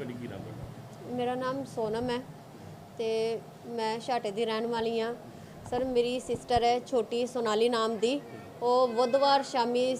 ਤੁਹਾਡੀ ਕੀ ਨਾਮ ਹੈ? ਮੇਰਾ ਨਾਮ ਸੋਨਮ ਹੈ ਤੇ ਮੈਂ ਛਾਟੇ ਦੀ ਰਹਿਣ ਵਾਲੀ ਆ ਸਰ, ਮੇਰੀ ਸਿਸਟਰ ਹੈ ਛੋਟੀ ਸੋਨਾਲੀ ਨਾਮ ਦੀ। ਉਹ ਬੁੱਧਵਾਰ ਸ਼ਾਮੀ,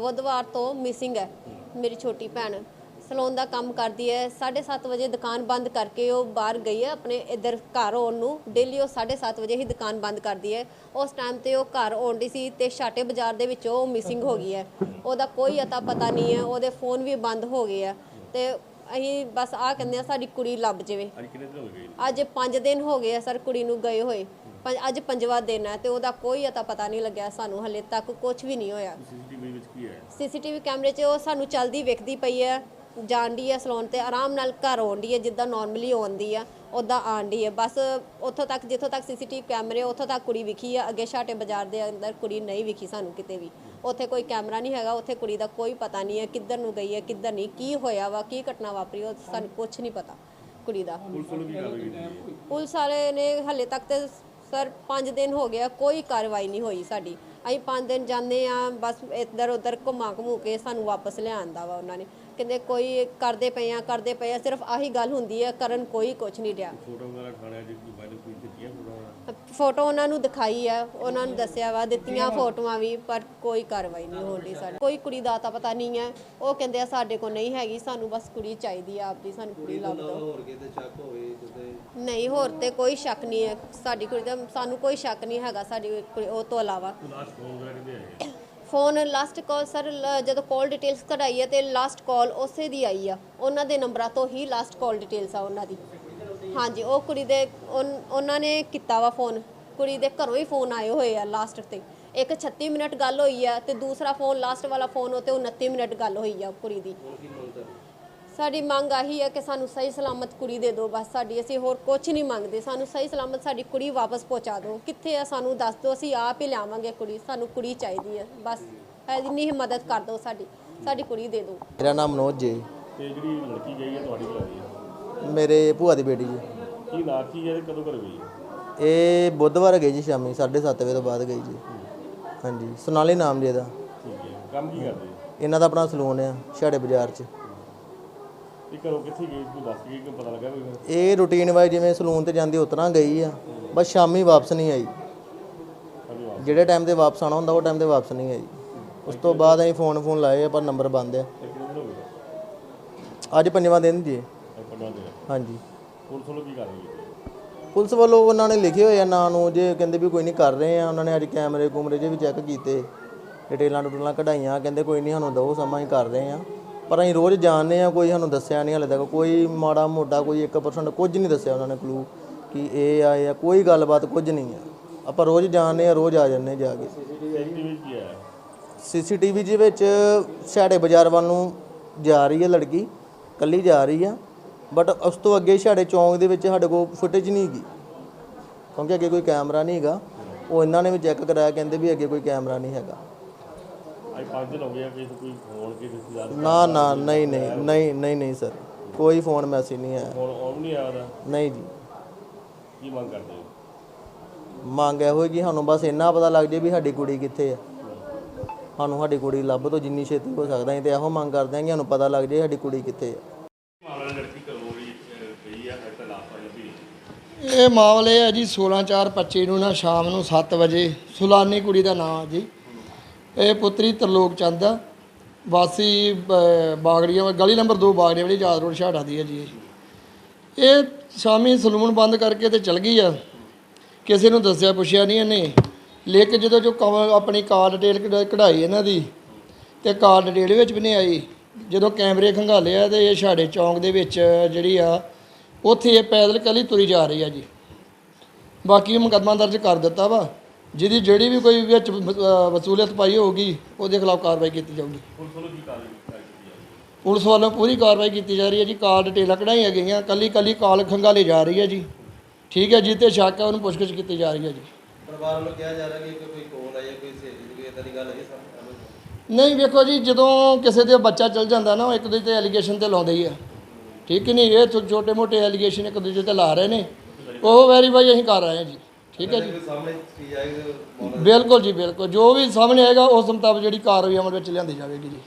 ਬੁੱਧਵਾਰ ਤੋਂ ਮਿਸਿੰਗ ਹੈ ਮੇਰੀ ਛੋਟੀ ਭੈਣ। ਸਲੂਨ ਦਾ ਕੰਮ ਕਰਦੀ ਹੈ। 7:30 ਵਜੇ ਦੁਕਾਨ ਬੰਦ ਕਰਕੇ ਉਹ ਬਾਹਰ ਗਈ ਹੈ। ਆਪਣੇ ਇੱਧਰ ਘਰ ਆਉਣ ਨੂੰ ਡੇਲੀ ਉਹ 7:30 ਵਜੇ ਹੀ ਦੁਕਾਨ ਬੰਦ ਕਰਦੀ ਹੈ। ਉਸ ਟਾਈਮ ਤੇ ਉਹ ਘਰ ਆਉਂਦੀ ਸੀ ਤੇ ਛਾਟੇ ਬਾਜ਼ਾਰ ਦੇ ਵਿੱਚੋਂ ਉਹ ਮਿਸਿੰਗ ਹੋ ਗਈ ਹੈ। ਉਹਦਾ ਕੋਈ ਅਤਾ ਪਤਾ ਨਹੀਂ ਹੈ। ਉਹਦੇ ਫੋਨ ਵੀ ਬੰਦ ਹੋ ਗਏ ਆ ਤੇ ਅਸੀਂ ਬਸ ਆ ਕਹਿੰਦੇ ਆ ਸਾਡੀ ਕੁੜੀ ਲੱਭ ਜਾਵੇ। ਅੱਜ ਕਿੰਨੇ ਦਿਨ ਹੋ ਗਏ? ਅੱਜ 5 ਦਿਨ ਹੋ ਗਏ ਆ ਸਰ ਕੁੜੀ ਨੂੰ ਗਏ ਹੋਏ। ਪੰਜ- ਅੱਜ ਪੰਜਵਾਂ ਦਿਨ ਹੈ ਤੇ ਉਹਦਾ ਕੋਈ ਅਤਾ ਪਤਾ ਨਹੀਂ ਲੱਗਿਆ ਸਾਨੂੰ ਹਲੇ ਤੱਕ ਕੁਝ ਵੀ ਨਹੀਂ ਹੋਇਆ। ਸੀਸੀਟੀਵੀ ਵਿੱਚ ਕੀ ਹੈ? ਸੀਸੀਟੀਵੀ ਕੈਮਰੇ 'ਚ ਉਹ ਸਾਨੂੰ ਚਲਦੀ ਵੇਖਦੀ ਪਈ ਹੈ। ਜਾਣਦੀ ਹੈ ਸਲੋਨ ਤੇ ਆਰਾਮ ਨਾਲ ਘਰ ਆਉਂਦੀ ਹੈ ਜਿੱਦਾਂ ਨਾਰਮਲੀ ਆਉਂਦੀ ਆ ਉਦਾਂ ਆਂਦੀ ਹੈ ਬਸ ਉੱਥੋਂ ਤੱਕ ਜਿੱਥੋਂ ਤੱਕ ਸੀਸੀਟੀਵੀ ਕੈਮਰੇ ਉੱਥੋਂ ਤੱਕ ਕੁੜੀ ਵਿਖੀ ਆ। ਅੱਗੇ ਛਾਟੇ ਬਾਜ਼ਾਰ ਦੇ ਅੰਦਰ ਕੁੜੀ ਨਹੀਂ ਵਿਖੀ ਸਾਨੂੰ ਕਿਤੇ ਵੀ। ਉੱਥੇ ਕੋਈ ਕੈਮਰਾ ਨਹੀਂ ਹੈਗਾ ਉੱਥੇ ਕੁੜੀ ਦਾ ਕੋਈ ਪਤਾ ਨਹੀਂ ਹੈ ਕਿੱਧਰ ਨੂੰ ਗਈ ਹੈ ਕਿੱਧਰ ਨਹੀਂ ਕੀ ਹੋਇਆ ਵਾ ਕੀ ਘਟਨਾ ਵਾਪਰੀ ਉਹ ਸਾਨੂੰ ਕੁਝ ਨਹੀਂ ਪਤਾ ਕੁੜੀ ਦਾ। ਪੁਲਿਸ ਵੱਲੋਂ ਪੁਲਿਸ ਨੇ ਹਲੇ ਤੱਕ ਤੇ ਸਰ 5 ਦਿਨ ਹੋ ਗਿਆ ਕੋਈ ਕਾਰਵਾਈ ਨਹੀਂ ਹੋਈ ਸਾਡੀ। ਅਸੀਂ 5 ਦਿਨ ਜਾਂਦੇ ਆ ਬਸ ਇੱਧਰ ਉੱਧਰ ਘੁੰਮਾ ਘਮੂ ਕੇ ਸਾਨੂੰ ਵਾਪਸ ਲਿਆਂਦਾ ਵਾ ਉਹਨਾਂ ਨੇ। ਕਹਿੰਦੇ ਕੋਈ ਕਰਦੇ ਪਏ ਆ ਕਰਦੇ ਪਏ ਆ ਸਿਰਫ ਆਹੀ ਗੱਲ ਹੁੰਦੀ ਹੈ ਕਰਨ ਕੋਈ ਕੁਝ ਨਹੀਂ ਰਿਹਾ ਫੋਟੋ ਵਗੈਰਾ ਖਾਣਾ ਜੀ ਕੋਈ ਬਾਈ ਕੋਈ ਦਿੱਤੀਆਂ ਫੋਟੋਆਂ ਫੋਟੋ ਉਹਨਾਂ ਨੂੰ ਦਿਖਾਈ ਆ ਉਹਨਾਂ ਨੂੰ ਦੱਸਿਆ ਵਾ ਦਿੱਤੀਆਂ ਫੋਟੋਆਂ ਵੀ ਪਰ ਕੋਈ ਕਾਰਵਾਈ ਨਹੀਂ ਹੋ ਰਹੀ ਸਾਡੀ। ਕੋਈ ਕੁੜੀ ਦਾ ਤਾਂ ਪਤਾ ਨਹੀਂ ਹੈ ਉਹ ਕਹਿੰਦੇ ਆ ਸਾਡੇ ਕੋਲ ਨਹੀਂ ਹੈਗੀ ਸਾਨੂੰ ਬਸ ਕੁੜੀ ਚਾਹੀਦੀ ਆ ਆਪਦੀ ਸਾਨੂੰ ਕੁੜੀ ਲੱਭ ਦਿਓ। ਹੋਰ ਕਿਤੇ ਚੱਕ ਹੋਵੇ ਕਿਤੇ ਨਹੀਂ ਹੋਰ ਤੇ ਕੋਈ ਸ਼ੱਕ ਨਹੀਂ ਹੈ ਸਾਡੀ ਕੁੜੀ ਦਾ ਸਾਨੂੰ ਕੋਈ ਸ਼ੱਕ ਨਹੀਂ ਹੈਗਾ ਸਾਡੀ ਕੁੜੀ ਉਹ ਤੋਂ ਇਲਾਵਾ। ਲਾਸਟ ਫੋਨ ਵਗੈਰਾ ਕਿੰਦੇ ਆਏ ਫੋਨ ਲਾਸਟ ਕਾਲ ਸਰ ਜਦੋਂ ਕਾਲ ਡਿਟੇਲਸ ਕਢਾਈ ਹੈ ਤੇ ਲਾਸਟ ਕਾਲ ਉਸੇ ਦੀ ਆਈ ਆ। ਉਹਨਾਂ ਦੇ ਨੰਬਰਾਂ ਤੋਂ ਹੀ ਲਾਸਟ ਕਾਲ ਡਿਟੇਲਸ ਆ ਉਹਨਾਂ ਦੀ। ਹਾਂਜੀ, ਉਹ ਕੁੜੀ ਦੇ, ਉਨ- ਉਹਨਾਂ ਨੇ ਕੀਤਾ ਵਾ ਫੋਨ। ਕੁੜੀ ਦੇ ਘਰੋਂ ਹੀ ਫੋਨ ਆਏ ਹੋਏ ਆ ਲਾਸਟ ਤੇ। ਇੱਕ 36 ਮਿੰਟ ਗੱਲ ਹੋਈ ਆ ਤੇ ਦੂਸਰਾ ਫੋਨ ਲਾਸਟ ਵਾਲਾ ਫੋਨ, ਉਹ ਤੇ 29 ਮਿੰਟ ਗੱਲ ਹੋਈ ਆ ਕੁੜੀ ਦੀ। ਸਾਡੀ ਮੰਗ ਆਹੀ ਹੈ ਕਿ ਸਾਨੂੰ ਸਹੀ ਸਲਾਮਤ ਕੁੜੀ ਦੇ ਦਿਓ ਬਸ ਸਾਡੀ ਅਸੀਂ ਹੋਰ ਕੁਝ ਨਹੀਂ ਮੰਗਦੇ। ਸਾਨੂੰ ਸਹੀ ਸਲਾਮਤ ਸਾਡੀ ਕੁੜੀ ਵਾਪਸ ਪਹੁੰਚਾ ਦਿਓ। ਕਿੱਥੇ ਆ ਸਾਨੂੰ ਦੱਸ ਦਿਓ ਅਸੀਂ ਆਪ ਹੀ ਲਿਆਵਾਂਗੇ ਕੁੜੀ ਸਾਨੂੰ ਕੁੜੀ ਚਾਹੀਦੀ ਹੈ ਬਸ ਇੰਨੀ ਹੀ ਮਦਦ ਕਰ ਦਿਓ ਸਾਡੀ ਸਾਡੀ ਕੁੜੀ ਦੇ ਦਿਓ। ਮੇਰਾ ਨਾਮ ਮਨੋਜ ਜੀ। ਤੇ ਜਿਹੜੀ ਲੜਕੀ ਗਈ ਹੈ ਤੁਹਾਡੀ ਲੱਗਦੀ ਹੈ ਮੇਰੇ ਭੂਆ ਦੀ ਬੇਟੀ ਜੀ। ਕੀ ਨਾਂ ਕੀ ਹੈ ਤੇ ਕਦੋਂ ਘਰ ਗਈ? ਹੈ ਇਹ ਬੁੱਧਵਾਰ ਗਈ ਜੀ ਸ਼ਾਮੀ 7:30 ਵਜੇ ਤੋਂ ਬਾਅਦ ਗਈ ਜੀ। ਹਾਂਜੀ ਸੋਨਾਲੀ ਨਾਮ ਜੀ ਇਹਦਾ। ਠੀਕ ਹੈ ਕੰਮ ਕੀ ਕਰਦੇ? ਇਹਨਾਂ ਦਾ ਆਪਣਾ ਸਲੂਨ ਆ ਛਾੜੇ ਬਾਜ਼ਾਰ 'ਚ। ਇਹ ਘਰੋਂ ਕਿੱਥੇ ਗਈ ਤੂੰ ਦੱਸ ਗਈ ਕਿ ਪਤਾ ਲੱਗਾ ਕੋਈ ਇਹ ਰੂਟੀਨ ਵਾਈਜ਼ ਜਿਵੇਂ ਸਲੂਨ ਤੇ ਜਾਂਦੀ ਉਤਰਾ ਗਈ ਆ। ਬਸ ਸ਼ਾਮੀ ਵਾਪਸ ਨਹੀਂ ਆਈ। ਜਿਹੜੇ ਟਾਈਮ ਤੇ ਵਾਪਸ ਆਣਾ ਹੁੰਦਾ ਉਹ ਟਾਈਮ ਤੇ ਵਾਪਸ ਨਹੀਂ ਆਈ। ਉਸ ਤੋਂ ਬਾਅਦ ਅਸੀਂ ਫੋਨ ਫੋਨ ਲਾਏ ਆ, ਪਰ ਨੰਬਰ ਬੰਦ ਆ ਅੱਜ ਪੰਜਵਾਂ ਦਿਨ ਜੀ ਹਾਂਜੀ। ਪੁਲਿਸ ਵੱਲੋਂ ਕੀ ਕਾਰਵਾਈ ਕੀਤੀ? ਹੈ? ਪੁਲਿਸ ਵੱਲੋਂ ਉਹਨਾਂ ਨੇ ਲਿਖੇ ਹੋਏ ਆ ਨਾਂ ਨੂੰ ਜੇ ਕਹਿੰਦੇ ਵੀ ਕੋਈ ਨਹੀਂ ਕਰ ਰਹੇ ਆ ਉਹਨਾਂ ਨੇ ਅੱਜ ਕੈਮਰੇ ਕੁਮਰੇ 'ਚ ਵੀ ਚੈੱਕ ਕੀਤੇ ਡਿਟੇਲਾਂ ਡੁਟੇਲਾਂ ਕਢਾਈਆਂ ਕਹਿੰਦੇ ਕੋਈ ਨਹੀਂ ਸਾਨੂੰ ਦੋ ਸਮਾਂ ਹੀ ਕਰ ਰਹੇ ਆ। ਪਰ ਅਸੀਂ ਰੋਜ਼ ਜਾਣਦੇ ਆ ਕੋਈ ਸਾਨੂੰ ਦੱਸਿਆ ਨਹੀਂ ਹਲੇ ਤੱਕ, ਕੋਈ ਮਾੜਾ ਮੋਟਾ ਕੋਈ 1% ਕੁਝ ਨਹੀਂ ਦੱਸਿਆ ਉਹਨਾਂ ਨੇ ਕਲੂ ਕਿ ਇਹ ਆ ਇਹ ਆ, ਕੋਈ ਗੱਲਬਾਤ ਕੁਝ ਨਹੀਂ ਆ। ਆਪਾਂ ਰੋਜ਼ ਜਾਣਦੇ ਆ ਰੋਜ਼ ਆ ਜਾਂਦੇ ਜਾ ਕੇ। ਸੀਸੀਟੀਵੀ ਵਿੱਚ ਕੀ ਹੈ ਸੀਸੀਟੀਵੀ ਵਿੱਚ ਛਾੜੇ ਬਾਜ਼ਾਰ ਵੱਲ ਨੂੰ ਜਾ ਰਹੀ ਹੈ ਲੜਕੀ ਕੱਲੀ ਜਾ ਰਹੀ ਆ ਬਟ ਉਸ ਤੋਂ ਅੱਗੇ ਛਾੜੇ ਚੌਂਕ ਦੇ ਵਿੱਚ ਸਾਡੇ ਕੋਲ ਫੁਟੇਜ ਨਹੀਂ ਹੈਗੀ। ਕਿਉਂਕਿ ਅੱਗੇ ਕੋਈ ਕੈਮਰਾ ਨਹੀਂ ਹੈਗਾ, ਉਹ ਇਹਨਾਂ ਨੇ ਵੀ ਚੈੱਕ ਕਰਾਇਆ, ਕਹਿੰਦੇ ਵੀ ਅੱਗੇ ਕੋਈ ਕੈਮਰਾ ਨਹੀਂ ਹੈਗਾ। ਅੱਜ ਪੰਜ ਦਿਨ ਹੋ ਗਏ ਆ ਕਿਸੇ ਕੋਈ ਫੋਨ ਕੇ ਰਿਸ਼ਤੇਦਾਰ ਨਾ ਨਾ ਨਹੀਂ ਨਹੀਂ ਨਹੀਂ ਨਹੀਂ ਨਹੀਂ ਸਰ। ਕੋਈ ਫੋਨ ਮੈਸੇਜ ਨਹੀਂ ਆਇਆ। ਫੋਨ ਆਨ ਨਹੀਂ ਆਇਆ ਉਹਦਾ? ਨਹੀਂ ਜੀ। ਕੀ ਮੰਗ ਕਰਦੇ ਹੋ? ਮੰਗ ਇਹੋ ਜੀ ਸਾਨੂੰ ਬਸ ਇੰਨਾ ਪਤਾ ਲੱਗ ਜੇ ਵੀ ਸਾਡੀ ਕੁੜੀ ਕਿੱਥੇ ਆ। ਸਾਨੂੰ ਸਾਡੀ ਕੁੜੀ ਲੱਭ ਤੋਂ ਜਿੰਨੀ ਛੇਤੀ ਹੋ ਸਕਦਾ ਅਸੀਂ ਤੇ ਇਹੋ ਮੰਗ ਕਰਦੇ ਹਾਂ ਕਿ ਸਾਨੂੰ ਪਤਾ ਲੱਗ ਜੇ ਸਾਡੀ ਕੁੜੀ ਕਿੱਥੇ ਆ। ਮਾਮਲਾ ਲੜਕੀ ਵੀ ਆ ਹੈ ਇਹ ਮਾਮਲੇ ਹੈ ਜੀ 16/4/25 ਨੂੰ ਨਾ ਸ਼ਾਮ ਨੂੰ 7 ਵਜੇ ਸੁਲਾਨੀ ਕੁੜੀ ਦਾ ਨਾਮ ਜੀ। ਇਹ ਪੁੱਤਰੀ ਤਰਲੋਕ ਚੰਦ ਆ। ਵਾਸੀ ਬ- ਬਾਗੜੀਆਂ ਗਲੀ ਨੰਬਰ 2 ਬਾਗੜੀਆਂ ਵਾਲੀ ਯਾਦ ਰੋਡ ਛਾੜਾ ਦੀ ਹੈ ਜੀ ਇਹ। ਸ਼ਾਮੀ ਸਲੂਨ ਬੰਦ ਕਰਕੇ ਤੇ ਚਲ ਗਈ ਆ। ਕਿਸੇ ਨੂੰ ਦੱਸਿਆ ਪੁੱਛਿਆ ਨਹੀਂ ਇਹਨੇ। ਲੇਕਿਨ ਜਦੋਂ ਜੋ ਕਮ- ਆਪਣੀ ਕਾਰ ਡਿਟੇਲ ਕਢਾਈ ਇਹਨਾਂ ਦੀ, ਤੇ ਕਾਰ ਡਿਟੇਲ ਵਿੱਚ ਵੀ ਨਹੀਂ ਆਈ। ਜਦੋਂ ਕੈਮਰੇ ਖੰਗਾਲੇ ਆ ਤੇ ਇਹ ਛਾੜੇ ਚੌਂਕ ਦੇ ਵਿੱਚ ਜਿਹੜੀ ਆ, ਉੱਥੇ ਇਹ ਪੈਦਲ ਕੱਲੀ ਤੁਰੀ ਜਾ ਰਹੀ ਆ ਜੀ। ਬਾਕੀ ਮੁਕੱਦਮਾ ਦਰਜ ਕਰ ਦਿੱਤਾ ਵਾ। ਜਿਹਦੀ ਜਿਹੜੀ ਵੀ ਕੋਈ ਵਿੱਚ ਵਸੂਲੀਅਤ ਪਾਈ ਹੋਊਗੀ ਉਹਦੇ ਖਿਲਾਫ ਕਾਰਵਾਈ ਕੀਤੀ ਜਾਊਗੀ। ਪੁਲਿਸ ਵੱਲੋਂ ਕੀ ਕਾਰਵਾਈ ਪੁਲਿਸ ਪੂਰੀ ਕਾਰਵਾਈ ਕੀਤੀ ਜਾ ਰਹੀ ਹੈ ਜੀ। ਕਾਲ ਡਿਟੇਲਾਂ ਕਢਾਈਆਂ ਗਈਆਂ। ਕੱਲੀ ਕੱਲੀ ਕਾਲ ਖੰਗਾਲੀ ਜਾ ਰਹੀ ਹੈ ਜੀ। ਠੀਕ ਹੈ ਜਿੱਤੇ ਸ਼ੱਕ ਹੈ ਉਹਨੂੰ ਪੁੱਛਗਿੱਛ ਕੀਤੀ ਜਾ ਰਹੀ ਹੈ ਜੀ। ਪਰਿਵਾਰ ਵੱਲੋਂ ਕਿਹਾ ਜਾ ਰਿਹਾ ਕਿ ਕੋਈ ਕੋਲ ਆਈ ਹੈ ਕੋਈ ਸਹੇਲੀ ਦੀ ਇਦਾਂ ਦੀ ਗੱਲ ਹੈ ਨਹੀਂ ਵੇਖੋ ਜੀ ਜਦੋਂ ਕਿਸੇ ਦੇ ਬੱਚਾ ਚਲ ਜਾਂਦਾ ਨਾ ਉਹ ਇੱਕ ਦੂਜੇ ਤੇ ਐਲੀਗੇਸ਼ਨ ਤੇ ਲਾਉਂਦੇ ਹੀ ਆ ਠੀਕ ਨਹੀਂ? ਇਹ ਛੋਟੇ ਮੋਟੇ ਐਲੀਗੇਸ਼ਨ ਇੱਕ ਦੂਜੇ ਤੇ ਲਾ ਰਹੇ ਨੇ। ਉਹ ਵੈਰੀਫਾਈ ਅਸੀਂ ਕਰ ਰਹੇ ਹਾਂ ਜੀ। ਠੀਕ ਹੈ ਜੀ। ਕੋਈ ਸਾਹਮਣੇ ਚੀਜ਼ ਆਏਗੀ? ਤਾਂ ਬਿਲਕੁਲ ਜੀ ਬਿਲਕੁਲ। ਜੋ ਵੀ ਸਾਹਮਣੇ ਆਏਗਾ ਉਸ ਮੁਤਾਬਕ ਜਿਹੜੀ ਕਾਰਵਾਈ ਅਮਲ ਵਿੱਚ ਲਿਆਂਦੀ ਜਾਵੇਗੀ ਜੀ।